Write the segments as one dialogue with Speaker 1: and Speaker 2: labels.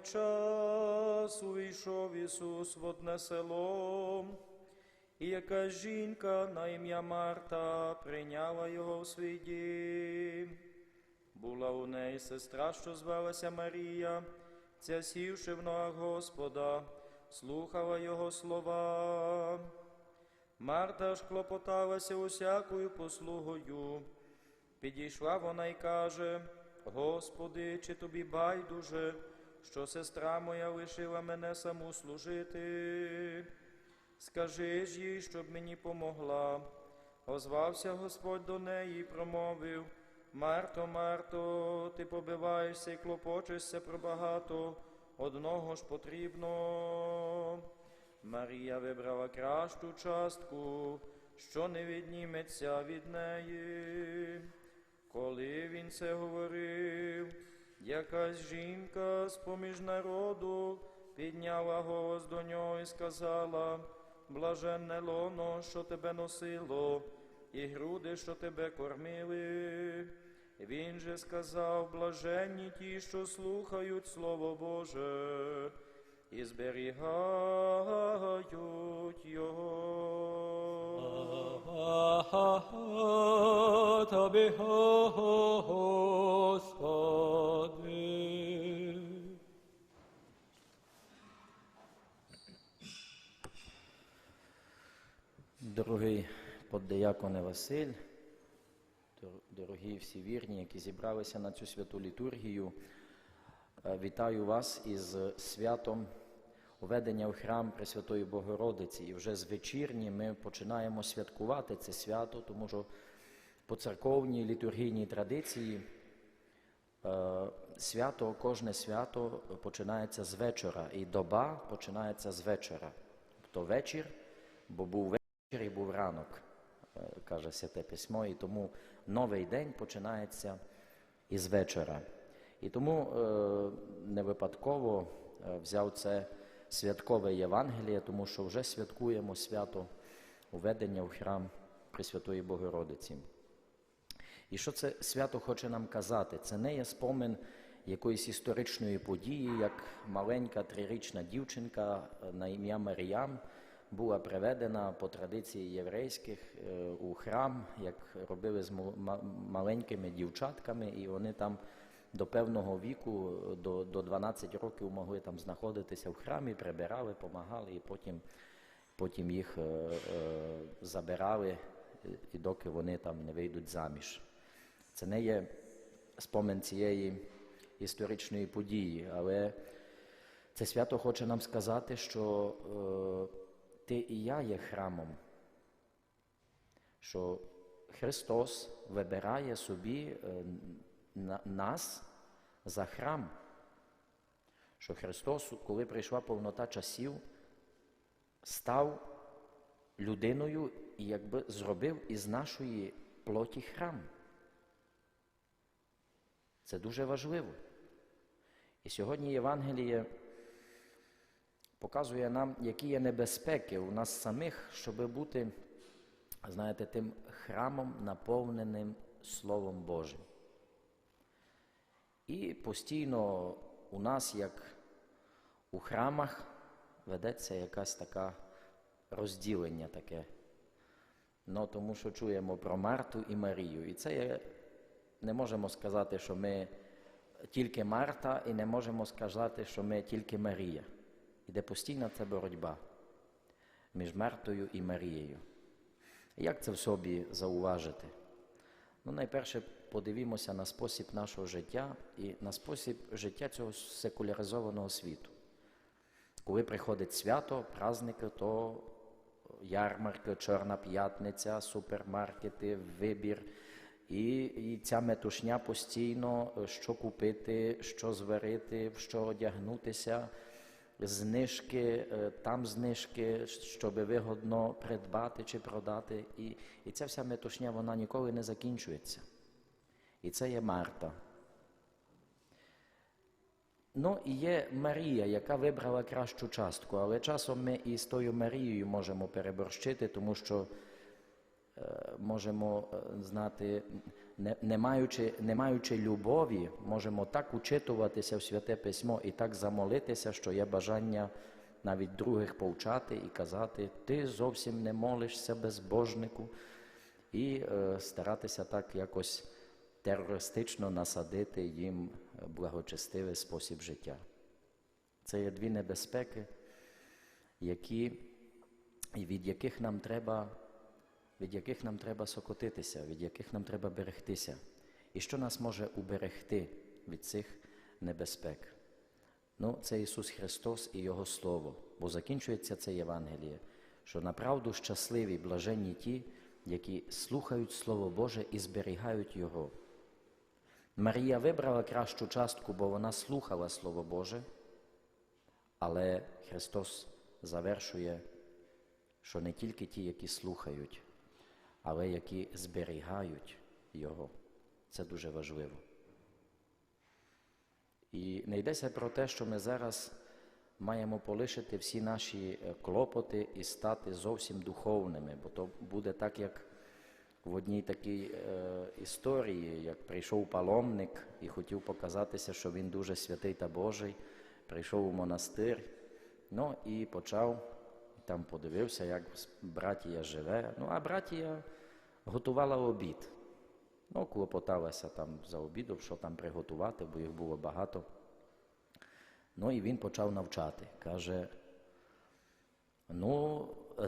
Speaker 1: час увійшов Ісус в одне село, і якась жінка на ім'я Марта прийняла його в свій дім. Була у неї сестра, що звалася Марія, ця сівши в ногах Господа, слухала його слова. Марта ж клопоталася усякою послугою. Підійшла вона й каже: Господи, чи тобі байдуже, що сестра моя лишила мене саму служити? Скажи ж їй, щоб мені помогла. Озвався Господь до неї і промовив: Марто, Марто, ти побиваєшся і клопочешся про багато, одного ж потрібно. Марія вибрала кращу частку, що не відніметься від неї. Коли він це говорив, якась жінка з поміж народу підняла голос до нього і сказала: Блаженне лоно, що тебе носило, і груди, що тебе кормили. Він же сказав, блаженні ті, що слухають Слово Боже і зберігають його.
Speaker 2: Тобі,
Speaker 3: Дорогий поддияконе Василь, дорогі всі вірні, які зібралися на цю святу літургію, е, вітаю вас із святом уведення у храм Пресвятої Богородиці. І вже з вечірні ми починаємо святкувати це свято, тому що по церковній літургійній традиції е, свято, кожне свято починається з вечора, і доба починається з вечора. Тобто вечір, бо був вечір і був ранок, е, каже Святе Письмо, і тому новий день починається із вечора. І тому е, не випадково е, взяв це святкове Євангеліє, тому що вже святкуємо свято уведення в храм Пресвятої Богородиці. І що це свято хоче нам казати? Це не є спомин якоїсь історичної події, як маленька трирічна дівчинка на ім'я Маріям була приведена по традиції єврейських е, у храм, як робили з маленькими дівчатками, і вони там до певного віку, до, до 12 років могли там знаходитися в храмі, прибирали, помагали, і потім, потім їх е, е, забирали, і доки вони там не вийдуть заміж. Це не є спомин цієї історичної події, але це свято хоче нам сказати, що ти і я є храмом, що Христос вибирає собі е, нас за храм. Що Христос, коли прийшла повнота часів, став людиною і якби зробив із нашої плоті храм. Це дуже важливо. І сьогодні Євангеліє показує нам, які є небезпеки у нас самих, щоб бути, знаєте, тим храмом, наповненим Словом Божим. І постійно у нас, як у храмах, ведеться якась така розділення таке. Ну, тому що чуємо про Марту і Марію. І це є, не можемо сказати, що ми тільки Марта, і не можемо сказати, що ми тільки Марія. Іде постійна ця боротьба між Мартою і Марією. Як це в собі зауважити? Ну, найперше подивімося на спосіб нашого життя і на спосіб життя цього секуляризованого світу. Коли приходить свято, праздники, то ярмарки, Чорна п'ятниця, супермаркети, вибір. І, і ця метушня постійно, е, що купити, що зварити, в що одягнутися, знижки, е, там знижки, щоб вигодно придбати чи продати. І, і ця вся метушня вона ніколи не закінчується. І це є Марта. Ну і є Марія, яка вибрала кращу частку, але часом ми і з тою Марією можемо переборщити, тому що е, можемо е, знати, не, не, маючи, не маючи любові, можемо так учитуватися в святе письмо і так замолитися, що є бажання навіть других повчати і казати, ти зовсім не молишся безбожнику, і е, старатися так якось терористично насадити їм благочестивий спосіб життя. Це є дві небезпеки, які, від яких нам треба від яких нам треба сокотитися, від яких нам треба берегтися. І що нас може уберегти від цих небезпек? Ну, це Ісус Христос і Його Слово. Бо закінчується це Євангеліє, що направду щасливі, блаженні ті, які слухають Слово Боже і зберігають Його. Марія вибрала кращу частку, бо вона слухала Слово Боже, але Христос завершує, що не тільки ті, які слухають, але які зберігають Його. Це дуже важливо. І не йдеться про те, що ми зараз маємо полишити всі наші е, клопоти і стати зовсім духовними, бо то буде так, як в одній такій е, історії, як прийшов паломник і хотів показатися, що він дуже святий та Божий, прийшов у монастир, ну і почав там подивився, як братія живе. Ну, а братія готувала обід. Ну, клопоталася там за обідом, що там приготувати, бо їх було багато. Ну і він почав навчати. Каже: ну,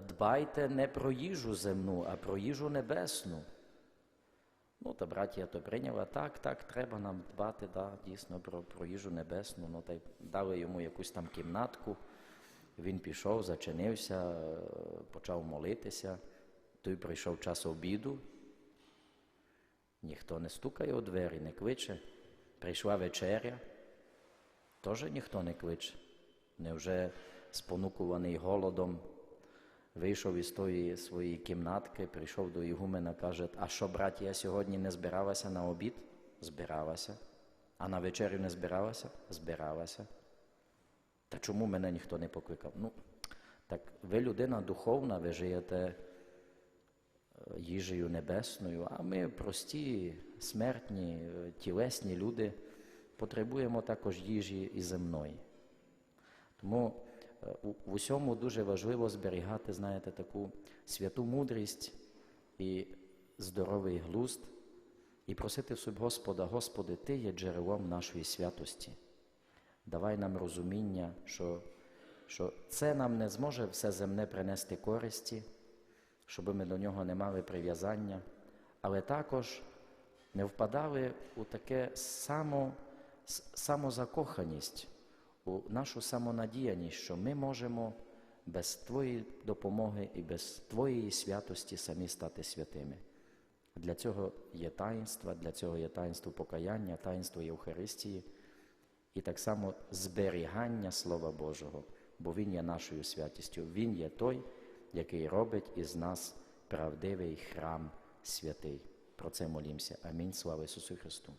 Speaker 3: дбайте не про їжу земну, а про їжу небесну. Ну, та братія то прийняла, так, так, треба нам дбати, да, дійсно, про, про їжу небесну. Ну, та й дали йому якусь там кімнатку. Він пішов, зачинився, почав молитися. Той прийшов час обіду. Ніхто не стукає у двері, не кличе. Прийшла вечеря, теж ніхто не кличе. Невже спонукуваний голодом вийшов із тої своєї кімнатки, прийшов до Ігумена, каже, а що, братія, сьогодні не збиралася на обід? Збиралася. А на вечерю не збиралася? Збиралася. Та чому мене ніхто не покликав? Ну, так ви людина духовна, ви живете е, їжею небесною, а ми прості, смертні, е, тілесні люди потребуємо також їжі і земної. Тому е, в усьому дуже важливо зберігати, знаєте, таку святу мудрість і здоровий глузд, і просити в Господа, Господи, Ти є джерелом нашої святості давай нам розуміння, що, що це нам не зможе все земне принести користі, щоб ми до нього не мали прив'язання, але також не впадали у таке само, самозакоханість, у нашу самонадіяність, що ми можемо без Твоєї допомоги і без Твоєї святості самі стати святими. Для цього є таїнства, для цього є таїнство покаяння, таїнство Євхаристії і так само зберігання Слова Божого, бо Він є нашою святістю. Він є той, який робить із нас правдивий храм святий. Про це молімося. Амінь. Слава Ісусу Христу.